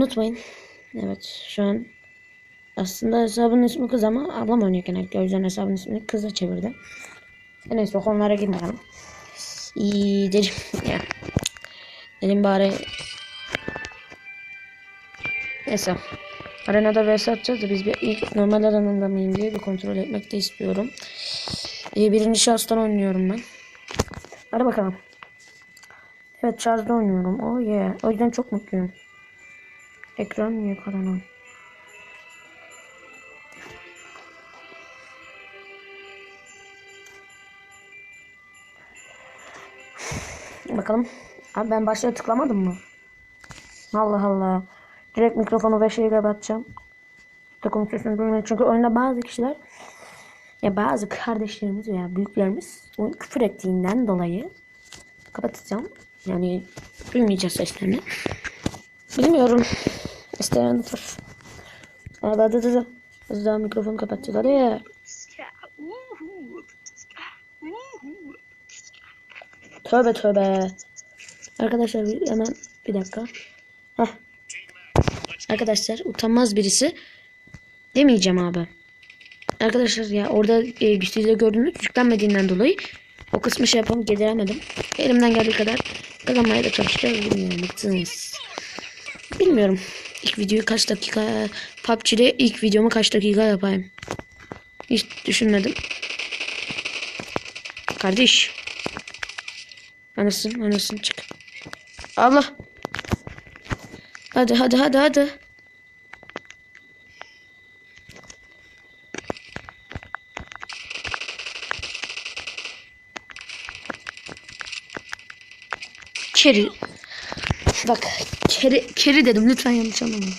unutmayın. Evet şu an aslında hesabın ismi kız ama ablam oynuyor genellikle. O yüzden hesabın ismini kıza çevirdi. Neyse o konulara girmeyelim. İyi dedim. Ya. Dedim bari Neyse. Arenada vs atacağız da biz bir ilk normal aranında mıyım diye bir kontrol etmek de istiyorum. Ee, birinci şahıstan oynuyorum ben. Hadi bakalım. Evet Charge'da oynuyorum. Oh yeah. O yüzden çok mutluyum. Ekran niye karanlık? Bakalım. Abi ben başlığa tıklamadım mı? Allah Allah. Direkt mikrofonu ve şeyle batacağım. Takım sesini duymayın. Çünkü oyunda bazı kişiler ya bazı kardeşlerimiz veya büyüklerimiz oyun küfür ettiğinden dolayı kapatacağım. Yani duymayacağız seslerini. Bilmiyorum. İsteyen otur. Hadi hadi hadi. Hadi daha mikrofonu kapatacağız. Hadi. Tövbe tövbe. Arkadaşlar bir, hemen bir dakika. Heh. Arkadaşlar utanmaz birisi. Demeyeceğim abi. Arkadaşlar ya orada e, de gördüğünüz yüklenmediğinden dolayı o kısmı şey yapamam getiremedim. Elimden geldiği kadar kazanmaya da çalışacağız. Bilmiyorum. Bıktınız. Bilmiyorum. İlk videoyu kaç dakika PUBG'de ilk videomu kaç dakika yapayım. Hiç düşünmedim. Kardeş. Anasın anasın çık. Allah. Hadi hadi hadi hadi. Keri. Bak keri, keri dedim lütfen yanlış anlamayın.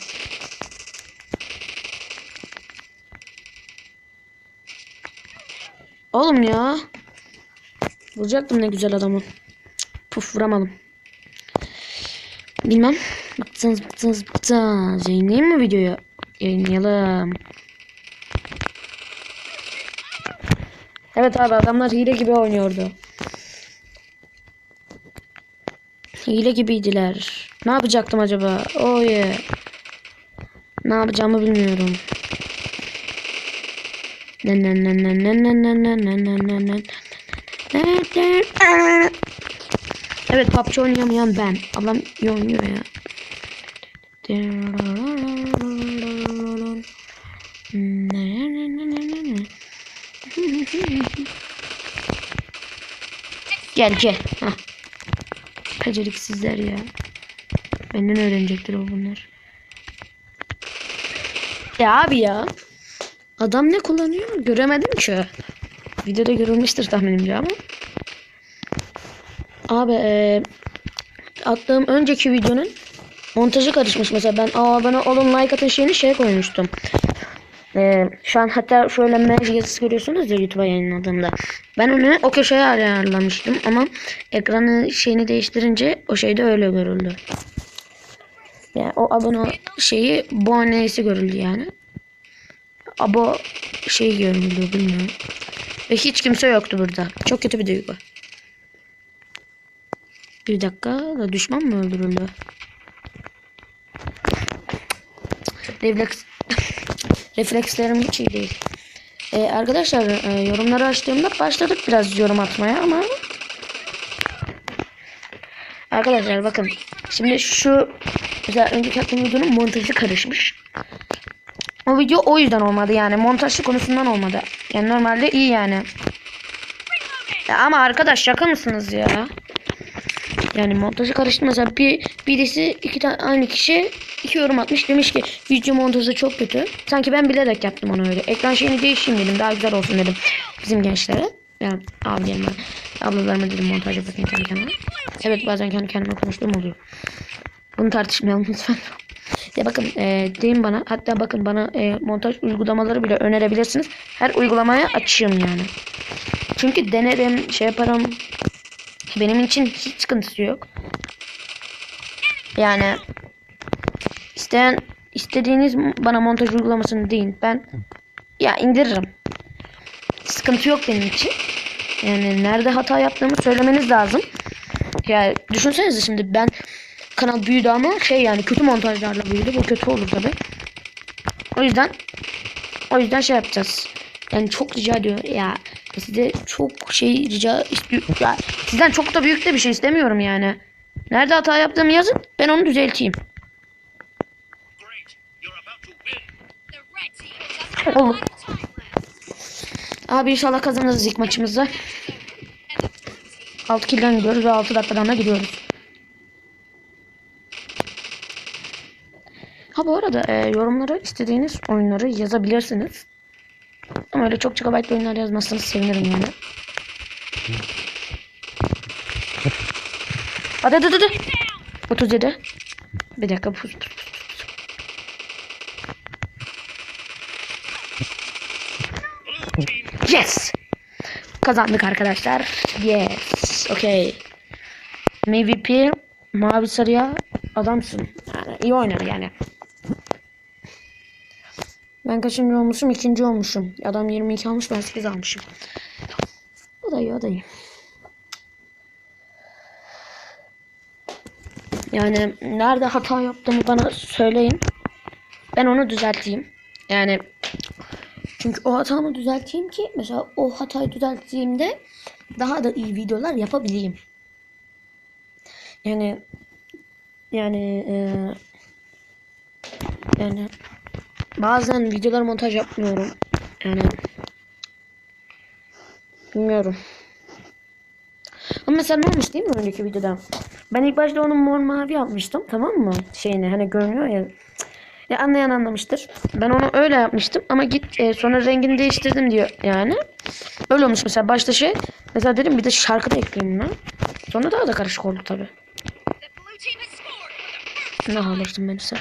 Oğlum ya. Vuracaktım ne güzel adamı. Puf vuramadım. Bilmem. Bıktınız bıktınız bıktınız. Yayınlayayım mı videoyu? Yayınlayalım. Evet abi adamlar hile gibi oynuyordu. Hile gibiydiler. Ne yapacaktım acaba? Oh yeah. Ne yapacağımı bilmiyorum. Evet PUBG oynayamayan ben. Ablam iyi oynuyor ya. Gel gel. Heh. Beceriksizler ya. Benden öğrenecektir o bunlar. Ya abi ya. Adam ne kullanıyor? Göremedim ki. Videoda görülmüştür tahminimce ama. Abi e, attığım önceki videonun montajı karışmış mesela ben aa bana olun like atın şeyini şey koymuştum. E, şu an hatta şöyle merge yazısı görüyorsunuz ya YouTube'a yayınladığımda. Ben onu o köşeye ayarlamıştım ama ekranı şeyini değiştirince o şey de öyle görüldü. Yani o abone şeyi abonesi görüldü yani. Abo şey görüldü bilmiyorum. Ve hiç kimse yoktu burada. Çok kötü bir duygu. Bir dakika da düşman mı öldürüldü? Refleks reflekslerim hiç iyi değil. Ee, arkadaşlar e, yorumları açtığımda başladık biraz yorum atmaya ama Arkadaşlar bakın şimdi şu mesela önceki yaptığım videonun montajı karışmış. O video o yüzden olmadı yani montajı konusundan olmadı. Yani normalde iyi yani. Ya ama arkadaş şaka mısınız ya? Yani montajı karıştı mesela bir birisi iki tane aynı kişi iki yorum atmış demiş ki video montajı çok kötü. Sanki ben bilerek yaptım onu öyle. Ekran şeyini değişeyim dedim daha güzel olsun dedim bizim gençlere. Yani abilerime, ablalarıma dedim montaj yapayım kendi kendime. Evet bazen kendi kendime konuştuğum oluyor. Bunu tartışmayalım lütfen. Ya bakın e, deyin bana hatta bakın bana e, montaj uygulamaları bile önerebilirsiniz. Her uygulamaya açığım yani. Çünkü denerim şey yaparım. Benim için hiç sıkıntısı yok. Yani isteyen istediğiniz bana montaj uygulamasını deyin. Ben ya indiririm. Sıkıntı yok benim için. Yani nerede hata yaptığımı söylemeniz lazım. Ya düşünsenize şimdi ben kanal büyüdü ama şey yani kötü montajlarla büyüdü. Bu kötü olur tabi. O yüzden o yüzden şey yapacağız. Yani çok rica ediyor ya size çok şey rica istiyor. Ya, sizden çok da büyük de bir şey istemiyorum yani. Nerede hata yaptığımı yazın ben onu düzelteyim. Left. Abi inşallah kazanırız ilk maçımızda. And the blue team 6 kill'den gidiyoruz ve 6 dakikadan da gidiyoruz. Ha bu arada e, yorumlara istediğiniz oyunları yazabilirsiniz. Ama öyle çok GB oyunlar yazmazsanız sevinirim yani. Hadi hadi hadi. 37. Bir dakika. Yes. Kazandık arkadaşlar. Yes. Okay. MVP mavi sarıya adamsın. Yani iyi oynadı yani. Ben kaçıncı olmuşum? İkinci olmuşum. Adam 22 almış ben 8 almışım. O da iyi o da iyi. Yani nerede hata yaptığımı bana söyleyin. Ben onu düzelteyim. Yani çünkü o hatamı düzelteyim ki mesela o hatayı düzelttiğimde daha da iyi videolar yapabileyim. Yani yani e, yani bazen videolar montaj yapmıyorum. Yani bilmiyorum. Ama mesela ne olmuş değil mi önceki videoda? Ben ilk başta onun mor mavi yapmıştım tamam mı? Şeyini hani görünüyor ya. Ya anlayan anlamıştır. Ben onu öyle yapmıştım ama git e, sonra rengini değiştirdim diyor yani. Öyle olmuş mesela başta şey. Mesela dedim bir de şarkı da ekleyeyim buna. Sonra daha da karışık oldu tabi. Ne halleştim ben ise.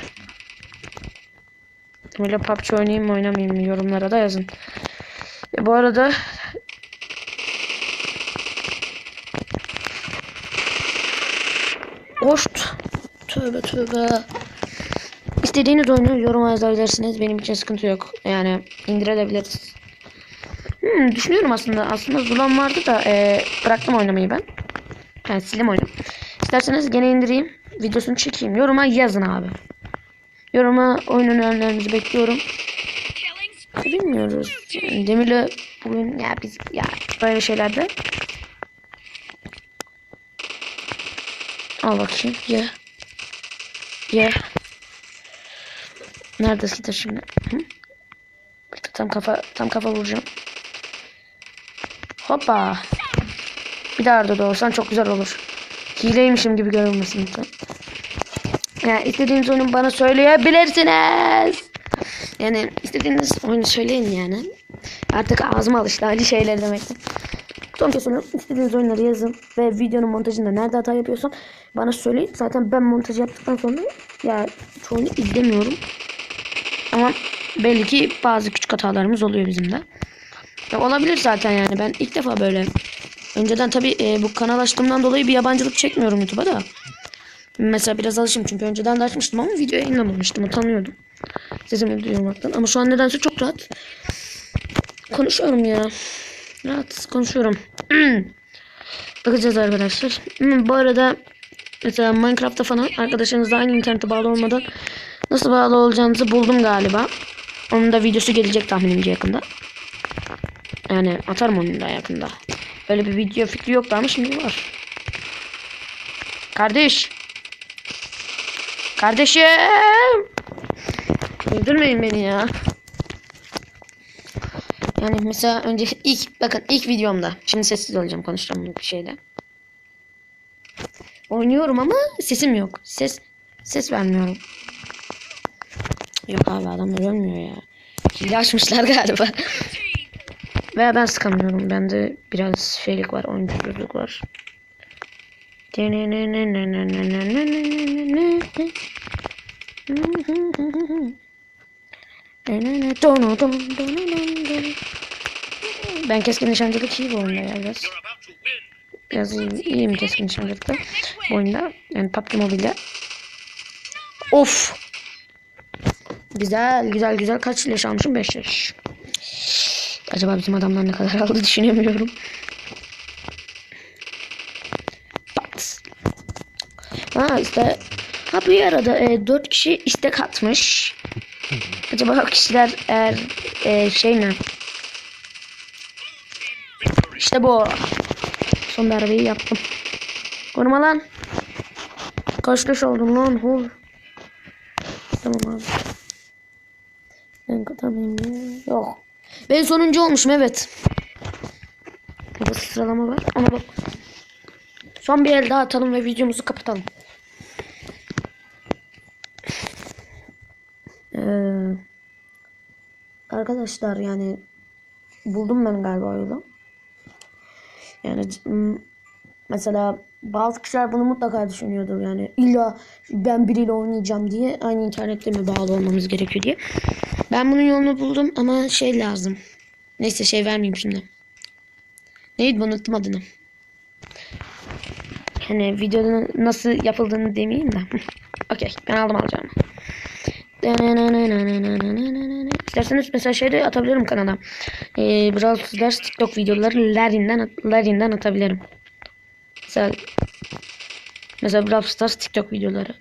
Öyle PUBG oynayayım mı oynamayayım mı yorumlara da yazın. E, bu arada Hoşt. Tövbe tövbe. İstediğiniz oyunu yoruma yazabilirsiniz. Benim için sıkıntı yok. Yani indirebiliriz. Hmm, düşünüyorum aslında. Aslında Zulan vardı da e, bıraktım oynamayı ben. Yani sildim oyunu. İsterseniz gene indireyim. Videosunu çekeyim. Yoruma yazın abi. Yoruma oyun önerilerinizi bekliyorum. Bilmiyoruz. Demir'le bugün ya biz ya böyle şeylerde Al bakayım. Ye. Ye. Neredesin de şimdi? Hı? Tam kafa tam kafa vuracağım. Hoppa. Bir daha orada da olsan çok güzel olur. Hileymişim gibi görünmesin lütfen. Yani istediğiniz oyunu bana söyleyebilirsiniz. Yani istediğiniz oyunu söyleyin yani. Artık ağzıma alıştı Ali şeyler demekti. Son söylüyorum. İstediğiniz oyunları yazın. Ve videonun montajında nerede hata yapıyorsam bana söyleyin. Zaten ben montaj yaptıktan sonra ya çoğunu izlemiyorum. Ama belli ki bazı küçük hatalarımız oluyor bizim de. Ya olabilir zaten yani. Ben ilk defa böyle. Önceden tabii e, bu kanal açtığımdan dolayı bir yabancılık çekmiyorum YouTube'a da. Mesela biraz alışım çünkü önceden de açmıştım ama video yayınlamamıştım. Utanıyordum. Sesimi duyurmaktan. Ama şu an nedense çok rahat konuşuyorum ya. Rahat konuşuyorum. Bakacağız arkadaşlar. Hmm, Bu arada mesela Minecraft'ta falan arkadaşlarınızla aynı internete bağlı olmadan nasıl bağlı olacağınızı buldum galiba. Onun da videosu gelecek tahminimce yakında. Yani atarım onu da yakında. Böyle bir video fikri yoktu ama şimdi var. Kardeş. Kardeşim. Öldürmeyin beni ya. Yani mesela önce ilk bakın ilk videomda. Şimdi sessiz olacağım konuşacağım bir şeyde. Oynuyorum ama sesim yok. Ses ses vermiyorum. Yok abi adamlar ölmüyor ya. Hile açmışlar galiba. Veya ben sıkamıyorum. Bende biraz şeylik var. Oyunculukluk var. Ben keskin nişancılık iyi bu oyunda ya biraz. Biraz iyiyim, iyiyim keskin nişancılıkta bu oyunda. Yani PUBG Mobile'de. Of. Güzel güzel güzel kaç leş almışım 5 leş. Acaba bizim adamlar ne kadar aldı düşünemiyorum. Pat. Ha işte Ha bu arada e, 4 kişi istek atmış. Acaba o kişiler eğer e, şey mi? İşte bu. Son darbeyi yaptım. Vurma lan. Kaç leş oldun lan? Hol. Tamam abi. Ben ya. Yok. Ben sonuncu olmuşum evet. Burada sıralama var. Ona bak. Son bir el daha atalım ve videomuzu kapatalım. Ee, arkadaşlar yani buldum ben galiba yolu. Yani c- m- mesela bazı kişiler bunu mutlaka düşünüyordur yani illa ben biriyle oynayacağım diye aynı internette mi bağlı olmamız gerekiyor diye. Ben bunun yolunu buldum ama şey lazım. Neyse şey vermeyeyim şimdi. Neydi bu unuttum adını. Hani videonun nasıl yapıldığını demeyeyim de. Okey ben aldım alacağım. İsterseniz mesela şey de atabilirim kanala. Ee, Brawl Stars TikTok videoları Larin'den, Larin'den atabilirim. Mesela, mesela Brawl Stars TikTok videoları.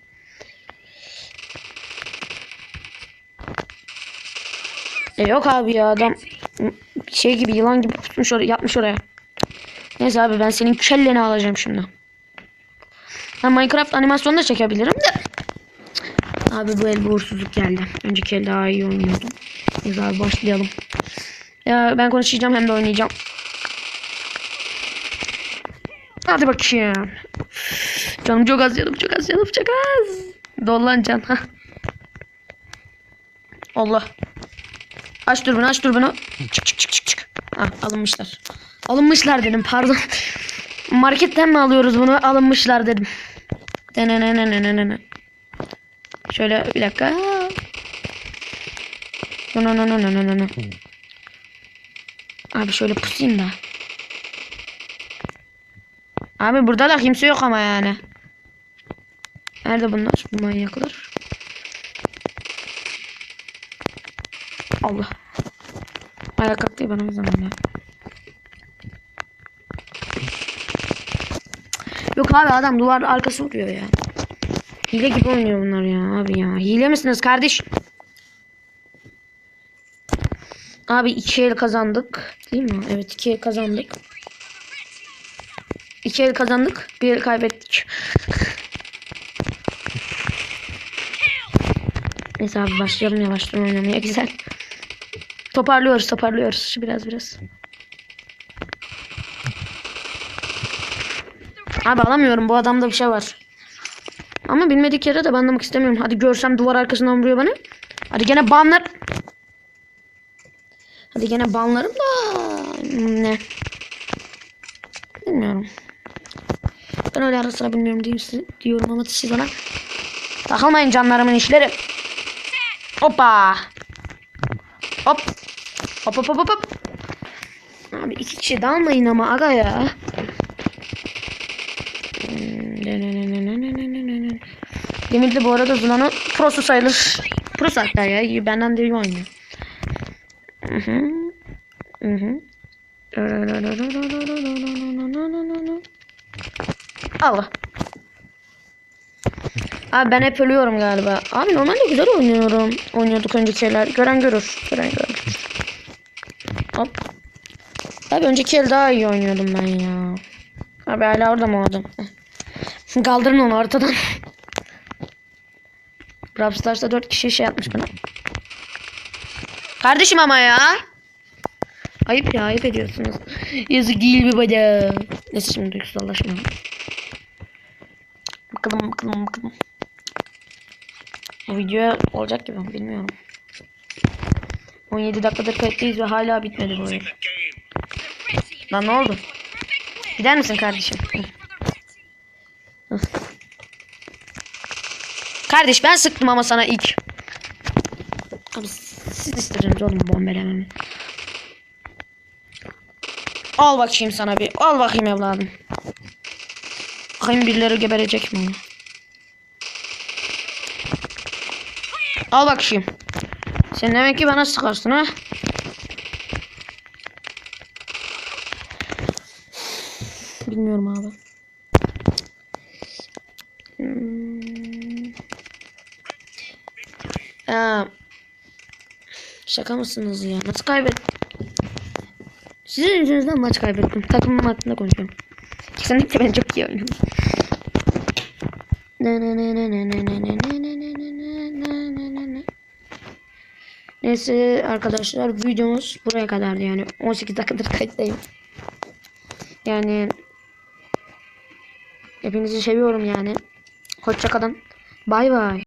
E yok abi ya adam şey gibi yılan gibi tutmuş oraya, yapmış oraya. Neyse abi ben senin kelleni alacağım şimdi. Ben Minecraft animasyonu da çekebilirim de. Abi bu el uğursuzluk geldi. Önceki el daha iyi oynuyordum. Neyse abi başlayalım. Ya ben konuşacağım hem de oynayacağım. Hadi bakayım. Canım çok az canım çok az canım çok az. Dollan can. Hah. Allah. Aç dur bunu aç dur bunu. Çık çık çık çık çık. Ha, alınmışlar. Alınmışlar dedim pardon. Marketten mi alıyoruz bunu? Alınmışlar dedim. Denenenenenene. Şöyle bir dakika. No no no no no no. Abi şöyle pusayım da. Abi burada da kimse yok ama yani. Nerede bunlar? Bu manyaklar. Allah. Ayak kalktı o zaman ya. Yok abi adam duvar arkası vuruyor ya. Hile gibi oynuyor bunlar ya abi ya. Hile misiniz kardeş? Abi iki el kazandık. Değil mi? Evet iki el kazandık. İki el kazandık. Bir el kaybettik. Neyse abi başlayalım yavaştan oynamaya. Güzel. Toparlıyoruz toparlıyoruz. Biraz biraz. Abi alamıyorum. Bu adamda bir şey var. Ama bilmedik yere de banlamak istemiyorum. Hadi görsem duvar arkasından vuruyor bana. Hadi gene banlar. Hadi gene banlarım da. Ne? Bilmiyorum. Ben öyle ara sıra bilmiyorum diyeyim size, diyorum ama siz bana takılmayın canlarımın işleri. Hoppa. Hop. Hop hop hop hop. Abi iki kişi dalmayın ama aga ya. Demirli bu arada Zuna'nın prosu sayılır. Pro hatta ya. Benden de iyi oynuyor. Hı hı. Allah. Abi ben hep ölüyorum galiba. Abi normalde güzel oynuyorum. Oynuyorduk önceki şeyler. Gören görür. Gören görür. Hop. Abi önceki el daha iyi oynuyordum ben ya. Abi hala orada mı adam? Heh. Kaldırın onu ortadan. Brawl Stars'ta 4 kişi şey yapmış bana. Kardeşim ama ya. Ayıp ya ayıp ediyorsunuz. Yazık değil mi bana? Neyse şimdi duygusallaşmayalım. Bakalım bakalım bakalım. Bu video olacak gibi bilmiyorum. 17 dakikadır kayıttayız ve hala bitmedi bu oyun. Lan ne oldu? Gider misin kardeşim? Kardeş ben sıktım ama sana ilk. Abi siz istediniz oğlum bombelememi. Al bakayım sana bir. Al bakayım evladım. Bakayım birileri geberecek mi? Al bakayım. Sen demek ki bana sıkarsın ha? Bilmiyorum abi. Hmm. Şaka mısınız ya? Nasıl kaybettim? Sizin yüzünüzden maç kaybettim. Takımım hakkında konuşuyorum. Kesinlikle ben çok iyi oynuyorum. Neyse arkadaşlar videomuz buraya kadardı yani 18 dakikadır kayıttayım. Yani hepinizi seviyorum yani. Hoşça kalın. Bay bay.